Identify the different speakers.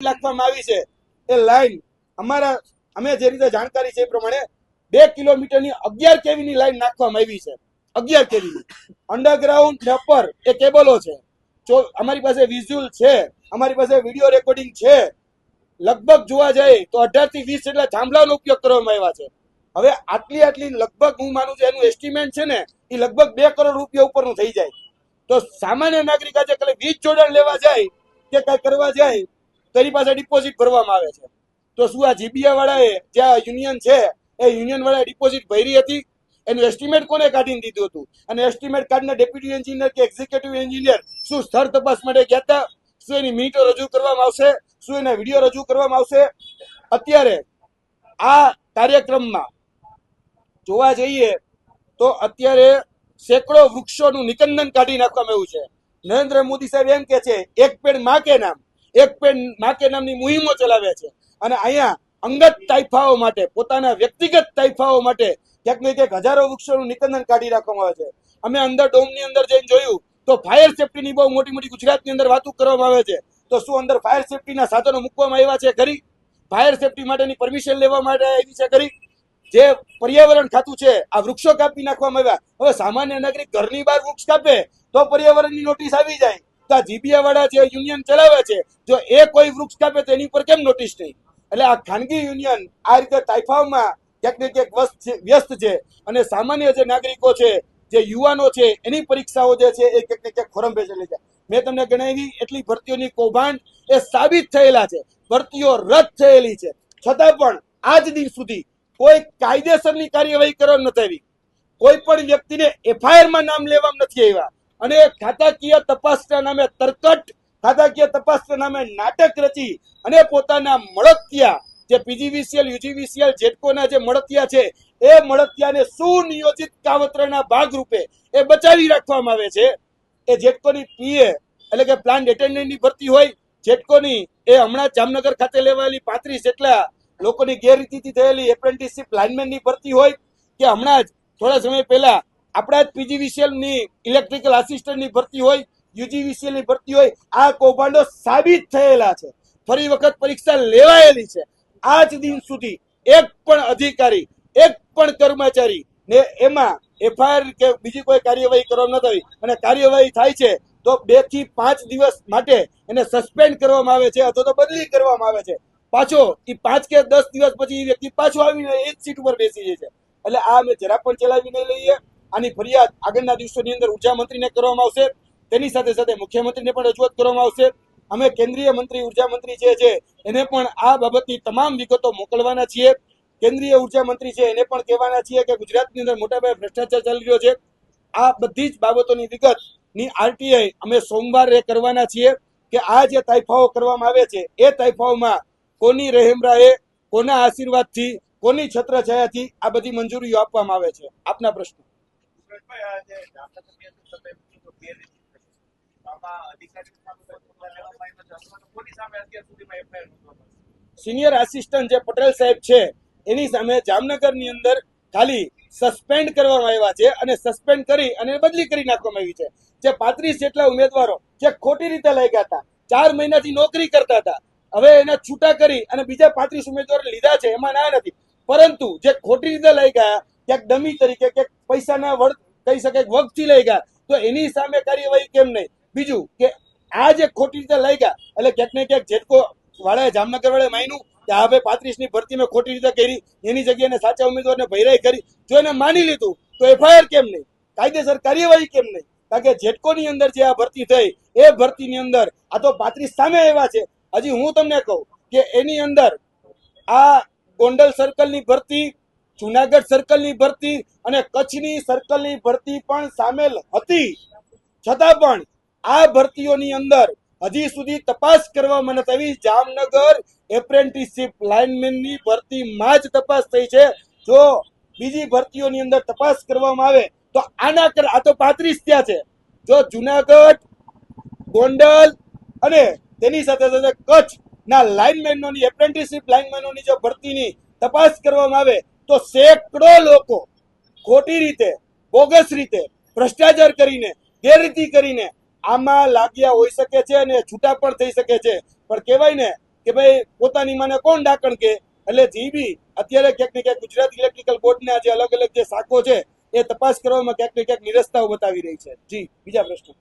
Speaker 1: નાખવામાં આવી છે. એ લાઈન અમારા, અમે જે રીતે જાણકારી છે એ પ્રમાણે બે કિલોમીટરની અગિયાર કેવીની લાઈન નાખવામાં આવી છે. અગિયાર કેવીની અંડરગ્રાઉન્ડ અપર એ કેબલો છે. જો અમારી પાસે વિઝ્યુઅલ છે, અમારી પાસે વીડિયો રેકોર્ડિંગ છે, લગભગ જોવા જાય તો અઢારથી વીસ જેટલા થાંભલાનો ઉપયોગ કરવામાં આવ્યા છે. હવે આટલી આટલી લગભગ હું માનું છું એનું એસ્ટિમેટ છે ને, એ લગભગ બે કરોડ રૂપિયા ઉપરનું થઈ જાય. તો સામાન્ય નાગરિક આજે ખાલી વીજ જોડાણ લેવા જાય કે કઈ કરવા જાય તો પાસે ડિપોઝિટ ભરવામાં આવે છે. તો શું આ જીબીયા વાળાએ જે આ યુનિયન છે, એ યુનિયન વાળાએ ડિપોઝિટ ભરી હતી? એનું એસ્ટિમેટ કોને કાઢીને દીધું હતું? અને એસ્ટિમેટ કાઢીને ડેપ્યુટી એન્જિનિયર કે એક્ઝિક્યુટિવ એન્જિનિયર શું સ્થળ તપાસ માટે ગયા હતા? શું એની મિનિટો રજૂ કરવામાં આવશે? શું એના વીડિયો રજૂ કરવામાં આવશે? અત્યારે આ કાર્યક્રમમાં જોવા જઈએ તો અત્યારે સેંકડો વૃક્ષોનું નિકંદન કાઢી નાખવામાં આવ્યું છે. નરેન્દ્ર મોદી સાહેબ એમ કે છે, એક પેડમાં કે નામ. એક પેન માકે નામની મુહિમો ચલાવે છે. અને અહીંયા અંગત તાઇફાઓ માટે, પોતાના વ્યક્તિગત તાઇફાઓ માટે ક્યાંક ને ક્યાંક હજારો વૃક્ષોનું નિકંદન કાઢી રાખવામાં આવે છે. અમે અંદર ડોમની અંદર જઈને જોયું તો ફાયર સેફટીની બહુ મોટી મોટી ગુજરાતની અંદર વાતો કરવામાં આવે છે. તો શું અંદર ફાયર સેફટીના સાધનો મૂકવામાં આવ્યા છે ખરી? ફાયર સેફટી માટેની પરમિશન લેવા માટે આવી છે ખરી? જે પર્યાવરણ ખાતું છે, આ વૃક્ષો કાપી નાખવામાં આવ્યા. હવે સામાન્ય નાગરિક ઘરની બહાર વૃક્ષ કાપે તો પર્યાવરણની નોટિસ આવી જાય. તો આ વાળા જે યુનિયન ચલાવે છે, જો એ કોઈ વૃક્ષ કાપે તો એની ઉપર કેમ નોટિસ નહીં? એટલે આ ખાનગી યુનિયન આ રીતે તાઇફાઓમાં ક્યાંક ને ક્યાંક વ્યસ્ત છે- અને સામાન્ય જે નાગરિકો છે, જે યુવાનો છે, એની પરીક્ષાઓ જે છે, એ ક્યાંક ને ક્યાંક ખોરંભે ચલી છે મેં તમને ગણાવી એટલી ભરતીઓની કૌભાંડ એ સાબિત થયેલા છે. ભરતીઓ રદ થયેલી છે. છતાં પણ આજ દિન સુધી કોઈ કાયદેસરની કાર્યવાહી કરવામાં નથી આવી. કોઈ પણ વ્યક્તિને એફઆઈઆરમાં નામ લેવામાં નથી આવ્યા. અને ખાતાકીય તપાસના નામે તરકટ ખાતાકીય તપાસના નામે નાટક રચી અને પોતાના મળતિયા, જે પીજીવીસીએલ, યુજીવીસીએલ જેટકોના જે મળતિયા છે, એ મળતિયાને સુનિયોજિત કાવતરાના ભાગરૂપે એ બચાવી રાખવામાં આવે છે. એ જેટકોની પીએ, એટલે કે પ્લાન્ટ એટેન્ડન્ટની ભરતી હોય જેટકોની એ હમણાં જામનગર ખાતે લેવાયેલી પાંત્રીસ જેટલા લોકોની ગેરરીતિથી થયેલી એપ્રેન્ટિસશીપ લાઇનમેનની ભરતી હોય, કે હમણાં જ થોડા સમય પહેલા આપણા જ પીજીવીસીએલની ઇલેક્ટ્રિકલ આસિસ્ટન્ટની ભરતી હોય યુજીવીસીએલની ભરતી હોય, આ કૌભાંડો સાબિત થયેલા છે. ફરી વખત પરીક્ષા લેવાયેલી છે. આજ દિન સુધી એક પણ અધિકારી, એક પણ કર્મચારી ને એમાં એફઆઈઆર કે બીજી કોઈ કાર્યવાહી કરવામાં નથી આવી. અને કાર્યવાહી થાય છે તો બેથી પાંચ દિવસ માટે એને સસ્પેન્ડ કરવામાં આવે છે અથવા તો બદલી કરવામાં આવે છે. પાછો એ પાંચ કે દસ દિવસ પછી એ વ્યક્તિ પાછો આવીને એ જ સીટ ઉપર બેસી જાય છે. એટલે આ અમે જરા પણ ચલાવી નહીં લઈએ. આની ફરિયાદ આગળના દિવસોની અંદર ઊર્જા મંત્રીને કરવામાં આવશે. તેની સાથે સાથે મુખ્યમંત્રીને પણ રજૂઆત કરવામાં આવશે. અમે કેન્દ્રીય મંત્રી, ઊર્જા મંત્રી જે છે, એને પણ આ બાબતની તમામ વિગતો મોકલવાના છીએ. કેન્દ્રીય ઊર્જા મંત્રી છે, એને પણ કહેવાના છીએ કે ગુજરાતની અંદર મોટાભાઈ ભ્રષ્ટાચાર ચાલી રહ્યો છે. આ બધી જ બાબતોની વિગતની આરટીઆઈ અમે સોમવારે કરવાના છીએ કે આ જે તાઇફાઓ કરવામાં આવે છે, એ તાઇફાઓમાં કોની રહેમરાએ કોના આશીર્વાદથી, કોની છત્રછાયાથી આ બધી મંજૂરીઓ આપવામાં આવે છે. આપના પ્રશ્ન. સિનિયર આસિસ્ટન્ટ જે પટેલ સાહેબ છે, એની સામે જામનગરની અંદર ખાલી સસ્પેન્ડ કરવામાં આવ્યા છે અને સસ્પેન્ડ કરી અને બદલી કરી નાખવામાં આવી છે. જે પાંત્રીસ જેટલા ઉમેદવારો જે ખોટી રીતે લાગ્યા હતા, ચાર મહિનાથી નોકરી કરતા હતા, હવે એના છૂટા કરી અને બીજા પાંત્રીસ ઉમેદવારો લીધા છે, એમાં ના નથી. પરંતુ જે ખોટી રીતે લઈ ગયા ક્યાંક ડમી તરીકે, ક્યાંક પૈસાના વળ કહી શકાય વગથી લઈ ગયા. તો એની સામે કાર્યવાહી કેમ નહીં? બીજું કે આ જે ખોટી રીતે લઈ ગયા, એટલે ક્યાંક ને ક્યાંક જેટકો વાળાએ જામનગર વાળાએ માન્યું કે આ ભાઈ પાંત્રીસની ભરતી મેં ખોટી રીતે કરી, એની જગ્યાએ સાચા ઉમેદવારને ભૈરાઈ કરી. જો એને માની લીધું, તો એફઆઈઆર કેમ નહીં? કાયદેસર કાર્યવાહી કેમ નહીં? કારણ કે જેટકોની અંદર જે આ ભરતી થઈ, એ ભરતીની અંદર આ તો પાંત્રીસ સામે એવા છે. હજી હું તમને કહું કે એની અંદર આ ગોંડલ સર્કલની ભરતી જુનાગઢ સર્કલની ભરતી અને કચ્છની સર્કલની ભરતી પણ સામેલ હતી. છતાં પણ આ ભરતીઓની અંદર હજી સુધી તપાસ કરવામાં નથી આવી. જામનગર એપ્રેન્ટિસશીપ લાઇનમેનની ભરતીમાં જ તપાસ થઈ છે. જો બીજી ભરતીઓની અંદર તપાસ કરવામાં આવે, તો આના કર, આ તો પાંત્રીસ ત્યાં છે. જો જુનાગઢ, ગોંડલ અને તેની સાથે સાથે કચ્છ ના લાઇનમેનોની એપ્રેન્ટિસશીપ લાઇનમેનોની જો ભરતીની તપાસ કરવામાં આવે તો સેંકડો લોકો ખોટી રીતે, બોગસ રીતે ભ્રષ્ટાચાર કરીને, ગેરરીતિ કરીને આમાં લાગ્યા હોઈ શકે છે અને છૂટા પણ થઈ શકે છે. પણ કહેવાય ને કે ભાઈ, પોતાની માને કોણ ડાકણ કે? એટલે જીબી અત્યારે ક્યાંક ને ક્યાંક ગુજરાત ઇલેક્ટ્રિકલ બોર્ડના જે અલગ અલગ જે શાખો છે, એ તપાસ કરવામાં ક્યાંક ને ક્યાંક નિરસ્તાઓ બતાવી રહી છે. જી, બીજા પ્રશ્ન.